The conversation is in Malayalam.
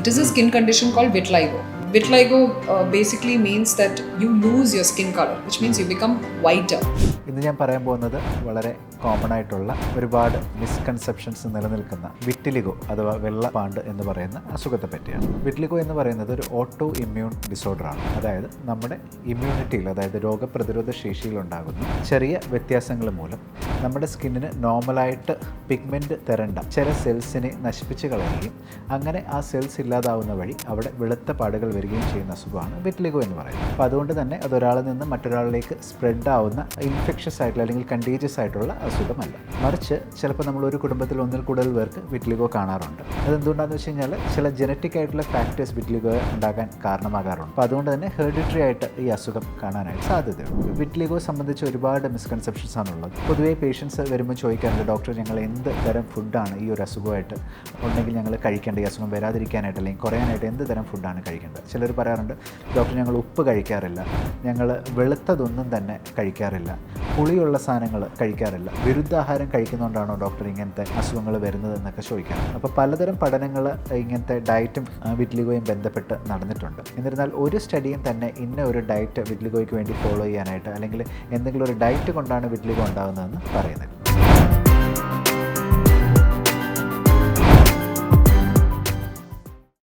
It is a skin condition called vitiligo. Vitiligo uh, basically means that you lose your skin color, which means you become whiter. ഇന്ന് ഞാൻ പറയാൻ പോകുന്നത് വളരെ കോമൺ ആയിട്ടുള്ള ഒരുപാട് മിസ്കൺസെപ്ഷൻസ് നിലനിൽക്കുന്ന വിറ്റിലിഗോ അഥവാ വെള്ള പാണ്ട് എന്ന് പറയുന്ന അസുഖത്തെ പറ്റിയാണ് വിറ്റിലിഗോ എന്ന് പറയുന്നത് ഒരു ഓട്ടോ ഇമ്മ്യൂൺ ഡിസോർഡർ ആണ് അതായത് നമ്മുടെ ഇമ്മ്യൂണിറ്റിയിൽ അതായത് രോഗപ്രതിരോധ ശേഷിയിൽ ഉണ്ടാകുന്ന ചെറിയ വ്യത്യാസങ്ങൾ മൂലം നമ്മുടെ സ്കിന്നിന് നോർമലായിട്ട് പിഗ്മെന്റ് തരേണ്ട. ചില സെൽസിനെ നശിപ്പിച്ച് കളയുകയും അങ്ങനെ ആ സെൽസ് ഇല്ലാതാവുന്ന വഴി അവിടെ വെളുത്ത പാടുകൾ വരികയും ചെയ്യുന്ന അസുഖമാണ് വിറ്റ്ലിഗോ എന്ന് പറയുന്നത്. അപ്പോൾ അതുകൊണ്ട് തന്നെ അത് ഒരാളിൽ നിന്ന് മറ്റൊരാളിലേക്ക് സ്പ്രെഡ് ആവുന്ന ഇൻഫെക്ഷസ് ആയിട്ടുള്ള അല്ലെങ്കിൽ കണ്ടീജിയസ് ആയിട്ടുള്ള അസുഖമല്ല. മറിച്ച് ചിലപ്പോൾ നമ്മൾ ഒരു കുടുംബത്തിൽ ഒന്നിൽ കൂടുതൽ പേർക്ക് വിറ്റ്ലിഗോ കാണാറുണ്ട്. അതെന്തുകൊണ്ടാണെന്ന് വെച്ച് കഴിഞ്ഞാൽ ചില ജനറ്റിക് ആയിട്ടുള്ള ഫാക്ടേഴ്സ് വിറ്റ്ലിഗോ ഉണ്ടാകാൻ കാരണമാകാറുണ്ട്. അപ്പോൾ അതുകൊണ്ട് തന്നെ ഹെറിഡിറ്ററി ആയിട്ട് ഈ അസുഖം കാണാനായിട്ട് സാധ്യതയുണ്ട്. വിറ്റ്ലിഗോ സംബന്ധിച്ച് ഒരുപാട് മിസ്കൺസെപ്ഷൻസ് ആണുള്ളത്. പൊതുവേ പേഷ്യൻസ് വരുമ്പോൾ ചോദിക്കാറുണ്ട് ഡോക്ടർ ഞങ്ങൾ എന്ത് തരം ഫുഡാണ് ഈ ഒരു അസുഖമായിട്ട് ഉണ്ടെങ്കിൽ ഞങ്ങൾ കഴിക്കേണ്ട ഈ അസുഖം വരാതിരിക്കാനായിട്ട് അല്ലെങ്കിൽ കുറയാനായിട്ട് എന്ത് തരം ഫുഡാണ് കഴിക്കേണ്ടത്? ചിലർ പറയാറുണ്ട് ഡോക്ടർ ഞങ്ങൾ ഉപ്പ് കഴിക്കാറില്ല ഞങ്ങൾ വെളുത്തതൊന്നും തന്നെ കഴിക്കാറില്ല. പുളിയുള്ള സാധനങ്ങൾ കഴിക്കാറില്ല. വിരുദ്ധാഹാരം കഴിക്കുന്നതുകൊണ്ടാണോ ഡോക്ടർ ഇങ്ങനത്തെ അസുഖങ്ങൾ വരുന്നത് എന്നൊക്കെ ചോദിക്കാം അപ്പോൾ പലതരം പഠനങ്ങൾ ഇങ്ങനത്തെ ഡയറ്റും വിറ്റ്ലിഗോയും ബന്ധപ്പെട്ട് നടന്നിട്ടുണ്ട്. എന്നിരുന്നാൽ ഒരു സ്റ്റഡിയും തന്നെ ഇന്ന ഒരു ഡയറ്റ് വിറ്റ്ലിഗോയ്ക്ക് വേണ്ടി ഫോളോ ചെയ്യാനായിട്ട് അല്ലെങ്കിൽ എന്തെങ്കിലും ഒരു ഡയറ്റ് കൊണ്ടാണ് വിറ്റ്ലിഗോ ഉണ്ടാകുന്നതെന്ന് പറയുന്നില്ല